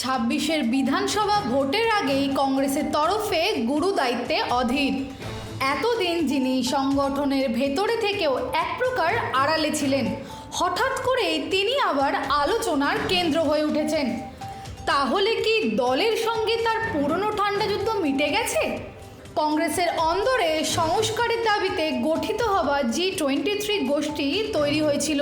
ছাব্বিশের বিধানসভা ভোটের আগেই কংগ্রেসের তরফে গুরু দায়িত্বে অধীর। এতদিন যিনি সংগঠনের ভেতরে থেকেও এক প্রকার আড়ালে ছিলেন, হঠাৎ করেই তিনি আবার আলোচনার কেন্দ্র হয়ে উঠেছেন। তাহলে কি দলের সঙ্গে তার পুরনো ঠান্ডা যুদ্ধ মিটে গেছে? কংগ্রেসের অন্দরে সংস্কারের দাবিতে গঠিত হওয়া জি টোয়েন্টি থ্রি গোষ্ঠী তৈরি হয়েছিল।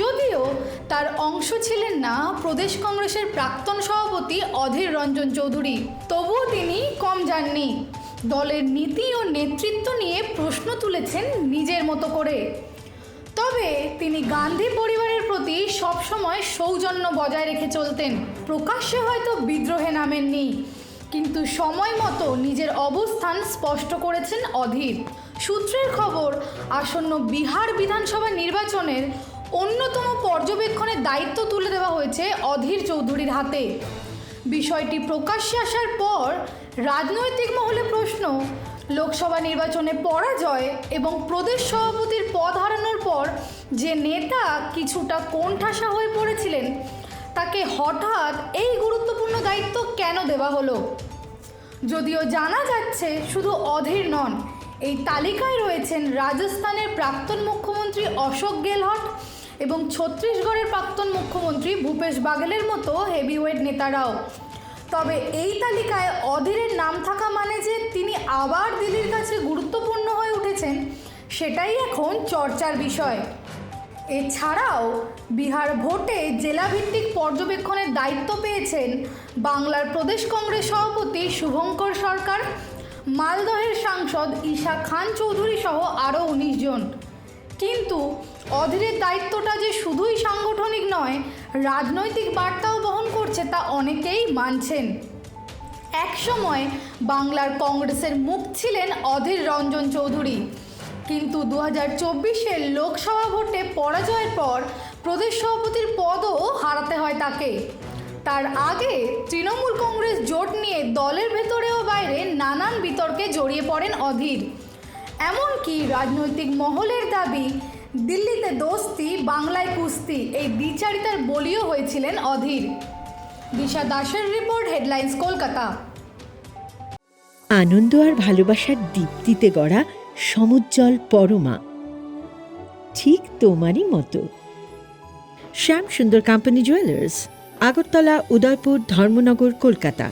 যদিও তার অংশ ছিলেন না প্রদেশ কংগ্রেসের প্রাক্তন সভাপতি অধীর রঞ্জন চৌধুরী। তবুও তিনি কম যাননি। দলের নীতি ও নেতৃত্ব নিয়ে প্রশ্ন তুলেছেন নিজের মতো করে। তবে তিনি গান্ধী পরিবারের প্রতি সবসময় সৌজন্য বজায় রেখে চলতেন। প্রকাশ্যে হয়তো বিদ্রোহে নামেননি, কিন্তু সময় মতো নিজের অবস্থান স্পষ্ট করেছেন অধীর। সূত্রের খবর, আসন্ন বিহার বিধানসভা নির্বাচনের অন্যতম পর্যবেক্ষণের দায়িত্ব তুলে দেওয়া হয়েছে অধীর চৌধুরীর হাতে। বিষয়টি প্রকাশ্যে আসার পর রাজনৈতিক মহলে প্রশ্ন, লোকসভা নির্বাচনে পরাজয় এবং প্রদেশ সভাপতির পদ হারানোর পর যে নেতা কিছুটা কোণঠাসা হয়ে পড়েছিলেন, তাকে হঠাৎ এই গুরুত্বপূর্ণ দায়িত্ব কেন দেওয়া হলো? যদিও জানা যাচ্ছে শুধু অধীর নন, এই তালিকায় রয়েছেন রাজস্থানের প্রাক্তন মুখ্যমন্ত্রী অশোক গেহলট এবং ছত্তিশগড়ের প্রাক্তন মুখ্যমন্ত্রী ভূপেশ বাঘেলের মতো হেভিওয়েট নেতারাও। তবে এই তালিকায় অধীরের নাম থাকা মানে যে তিনি আবার দিল্লির কাছে গুরুত্বপূর্ণ হয়ে উঠেছেন, সেটাই এখন চর্চার বিষয়। এছাড়াও বিহার ভোটে জেলাভিত্তিক পর্যবেক্ষণের দায়িত্ব পেয়েছেন বাংলার প্রদেশ কংগ্রেস সভাপতি শুভঙ্কর সরকার, মালদহের সাংসদ ঈশা খান চৌধুরী সহ আরও উনিশ জন। কিন্তু অধীরের দায়িত্বটা যে শুধুই সাংগঠনিক নয়, রাজনৈতিক বার্তাও বহন করছে তা অনেকেই মানছেন। একসময় বাংলার কংগ্রেসের মুখ ছিলেন অধীর রঞ্জন চৌধুরী। কিন্তু দু হাজার চব্বিশের লোকসভা ভোটে পরাজয়ের পর প্রদেশ সভাপতির পদও হারাতে হয় তাকে। তার আগে তৃণমূল কংগ্রেস জোট নিয়ে দলের ভেতরে ও বাইরে নানান বিতর্কে জড়িয়ে পড়েন অধীর। এমনকি রাজনৈতিক মহলের দাবি, দিল্লিতে দোস্তি, বাংলায় কুস্তি, এই দ্বিচারিতার বলিও হয়েছিলেন অধীর। দিশা দাসের রিপোর্ট, হেডলাইন্স, কলকাতা। আনন্দ আর ভালোবাসার দীপ্তিতে গড়া সমুজ্জ্বল পরমা। ঠিক তোমারই মতো। Shyam Sundar company jewellers Agartala, Udaipur, Dharmanagar, Kolkata.